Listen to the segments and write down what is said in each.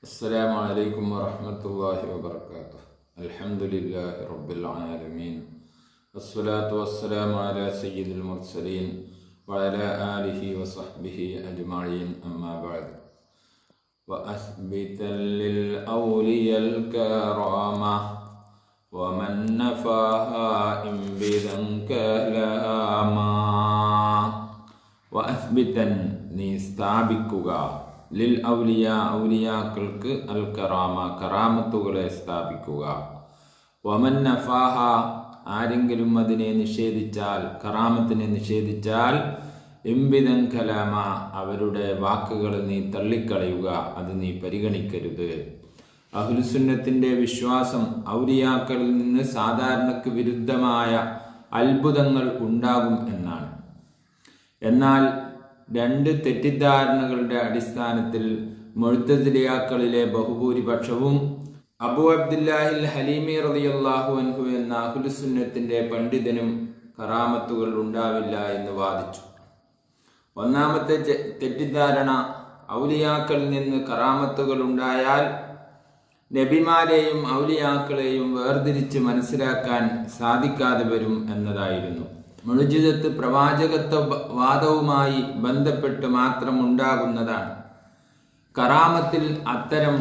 السلام عليكم ورحمة الله وبركاته. الحمد لله رب العالمين. الصلاة والسلام على سيد المرسلين وعلى آله وصحبه أجمعين. أما بعد وأثبتا للأولي الكرامة ومن نفاها إن بذن كلاما وأثبتا نستعبكك ലിൽ ഔലിയ ഔലിയാക്കൾക്ക് അൽ കറാമ കറാമത്തുകളെ സ്ഥാപിക്കുക. വമൻ നഫാഹ ആരെങ്കിലും അതിനെ നിഷേധിച്ചാൽ കറാമത്തിനെ നിഷേധിച്ചാൽ എംബിതൻ കലാമ അവരുടെ വാക്കുകൾ നീ തള്ളിക്കളയുക അത് നീ പരിഗണിക്കരുത്. അഹുൽസുന്നത്തിന്റെ വിശ്വാസം ഔലിയാക്കളിൽ നിന്ന് സാധാരണക്ക് വിരുദ്ധമായ അത്ഭുതങ്ങൾ ഉണ്ടാകും എന്നാണ്. എന്നാൽ രണ്ട് തെറ്റിദ്ധാരണകളുടെ അടിസ്ഥാനത്തിൽ മൊഴുത്തതിലിയാക്കളിലെ ബഹുഭൂരിപക്ഷവും അബു അബ്ദുല്ലാഹിൽ ഹലീമി റളിയല്ലാഹു അൻഹു എന്ന അഹുലുസുന്നത്തിന്റെ പണ്ഡിതനും കറാമത്തുകൾ ഉണ്ടാവില്ല എന്ന് വാദിച്ചു. ഒന്നാമത്തെ തെറ്റിദ്ധാരണ ഔലിയാക്കളിൽ നിന്ന് കറാമത്തുകൾ ഉണ്ടായാൽ നബിമാരെയും ഔലിയാക്കളെയും വേർതിരിച്ച് മനസ്സിലാക്കാൻ സാധിക്കാതെ വരും എന്നതായിരുന്നു. മുഴുജിതത്ത് പ്രവാചകത്വ വാദവുമായി ബന്ധപ്പെട്ട് മാത്രം ഉണ്ടാകുന്നതാണ് കറാമത്തിൽ അത്തരം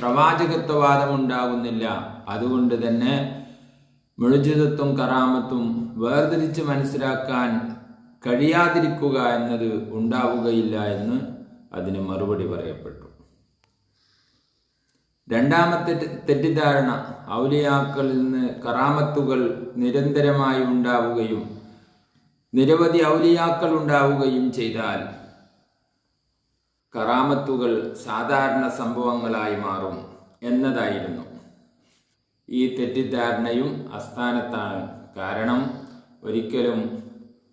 പ്രവാചകത്വവാദം ഉണ്ടാകുന്നില്ല അതുകൊണ്ട് തന്നെ മുഴുജിതത്വം കറാമത്തും വേർതിരിച്ച് മനസ്സിലാക്കാൻ കഴിയാതിരിക്കുക എന്നത് ഉണ്ടാവുകയില്ല എന്ന് അതിന് മറുപടി പറയപ്പെട്ടു. രണ്ടാമത്തെ തെറ്റിദ്ധാരണ. ഔലിയാക്കളിൽ നിന്ന് കറാമത്തുകൾ നിരന്തരമായി ഉണ്ടാവുകയും നിരവധി ഔലിയാക്കൾ ഉണ്ടാവുകയും ചെയ്താൽ കറാമത്തുകൾ സാധാരണ സംഭവങ്ങളായി മാറും എന്നതായിരുന്നു. ഈ തെറ്റിദ്ധാരണയും അസ്ഥാനത്താണ് കാരണം ഒരിക്കലും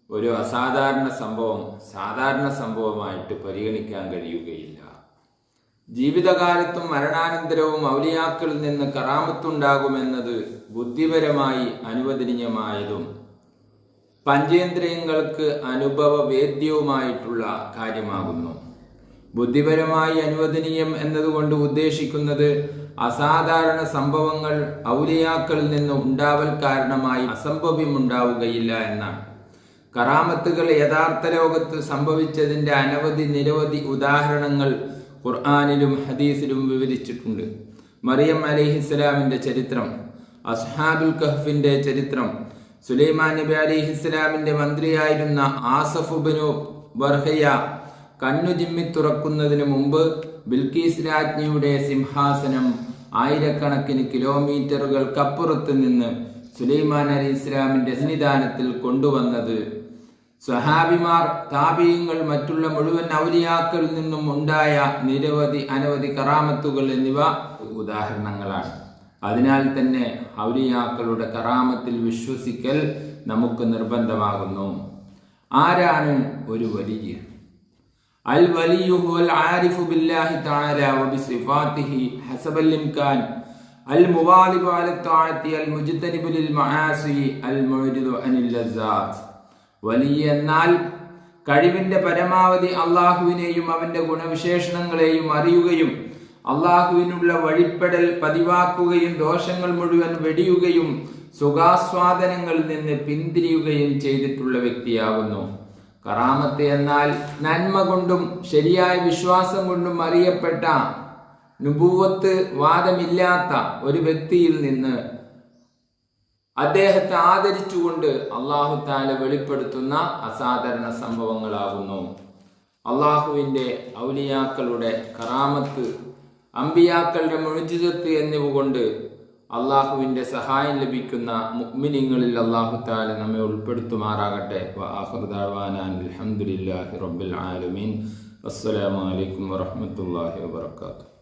ഒരു അസാധാരണ സംഭവം സാധാരണ സംഭവമായിട്ട് പരിഗണിക്കാൻ കഴിയുകയില്ല. ജീവിതകാലത്തും മരണാനന്തരവും ഔലിയാക്കളിൽ നിന്ന് കറാമത്തുണ്ടാകുമെന്നത് ബുദ്ധിപരമായി അനുവദനീയമായതും പഞ്ചേന്ദ്രിയങ്ങൾക്ക് അനുഭവവേദ്യവുമായിട്ടുള്ള കാര്യമാകുന്നു. ബുദ്ധിപരമായി അനുവദനീയം എന്നതുകൊണ്ട് ഉദ്ദേശിക്കുന്നത് അസാധാരണ സംഭവങ്ങൾ ഔലിയാക്കളിൽ നിന്ന് ഉണ്ടാവൽ കാരണമായി അസംഭവ്യമുണ്ടാവുകയില്ല എന്നാണ്. കറാമത്തുകൾ യഥാർത്ഥ ലോകത്ത് സംഭവിച്ചതിന്റെ അനവധി നിരവധി ഉദാഹരണങ്ങൾ ഖുർആാനിലും ഹദീസിലും വിവരിച്ചിട്ടുണ്ട്. മറിയം അലിഹിസ്ലാമിന്റെ ചരിത്രം അസ്ഹാബുൽ കഹ്ഫിന്റെ ചരിത്രം സുലൈമാൻ നബി അലിഹി ഇസ്ലാമിന്റെ മന്ത്രിയായിരുന്ന ആസഫുബിനു ബർഹയ കണ്ണു ജിമ്മി തുറക്കുന്നതിന് മുമ്പ് ബിൽക്കീസ് രാജ്ഞിയുടെ സിംഹാസനം ആയിരക്കണക്കിന് കിലോമീറ്ററുകൾക്കപ്പുറത്ത് നിന്ന് സുലൈമാൻ അലി ഇസ്ലാമിന്റെ സന്നിധാനത്തിൽ കൊണ്ടുവന്നത്. സ്വഹാബിമാർ താപീയങ്ങൾ മറ്റുള്ള മുഴുവൻ ഔലിയാക്കളിൽ നിന്നും ഉണ്ടായ നിരവധി അനവധി കറാമത്തുകൾ എന്നിവ ഉദാഹരണങ്ങളാണ്. അതിനാൽ തന്നെ ഔലിയാക്കളുടെ കറാമത്തിൽ വിശ്വസിക്കൽ നമുക്ക് നിർബന്ധമാകുന്നു. ആരാണ് ഒരു വലിയ? അൽ വലിയുഹുൽ ആരിഫു ബില്ലാഹി തആല വബിസിഫാത്തിഹി ഹസബൽ ഇംകാൻ. അൽ മുവാലിബു അല താഅത്തി അൽ മുജ്തനിബു ലിൽ മഹാസി അൽ മുഅ്രിദു അനിൽ ലസാത് വലിയ എന്നാൽ കഴിവിന്റെ പരമാവധി അള്ളാഹുവിനെയും അവന്റെ ഗുണവിശേഷണങ്ങളെയും അറിയുകയും അള്ളാഹുവിനുള്ള വഴിപ്പെടൽ പതിവാക്കുകയും ദോഷങ്ങൾ മുഴുവൻ വെടിയുകയും സുഖാസ്വാദനങ്ങളിൽ നിന്ന് പിന്തിരിയുകയും ചെയ്തിട്ടുള്ള വ്യക്തിയാകുന്നു. കറാമത്ത് എന്നാൽ നന്മ കൊണ്ടും ശരിയായ വിശ്വാസം കൊണ്ടും അറിയപ്പെട്ട നുപൂവത്ത് വാദമില്ലാത്ത ഒരു വ്യക്തിയിൽ നിന്ന് അദ്ദേഹത്തെ ആദരിച്ചുകൊണ്ട് അള്ളാഹു താല വെളിപ്പെടുത്തുന്ന അസാധാരണ സംഭവങ്ങളാകുന്നു. അള്ളാഹുവിന്റെ ഔലിയാക്കളുടെ കറാമത്ത് അമ്പിയാക്കളുടെ മുഴുജിതത്ത് എന്നിവ കൊണ്ട് അള്ളാഹുവിന്റെ സഹായം ലഭിക്കുന്ന മുഗ്മിനിങ്ങളിൽ അള്ളാഹു താല നമ്മെ ഉൾപ്പെടുത്തുമാറാകട്ടെ. അലഹമുല്ലാഹി റബ്ബിൽ ആലമീൻ. അസ്സലാമലൈക്കും വറഹമത്തല്ലാഹി വാത്തു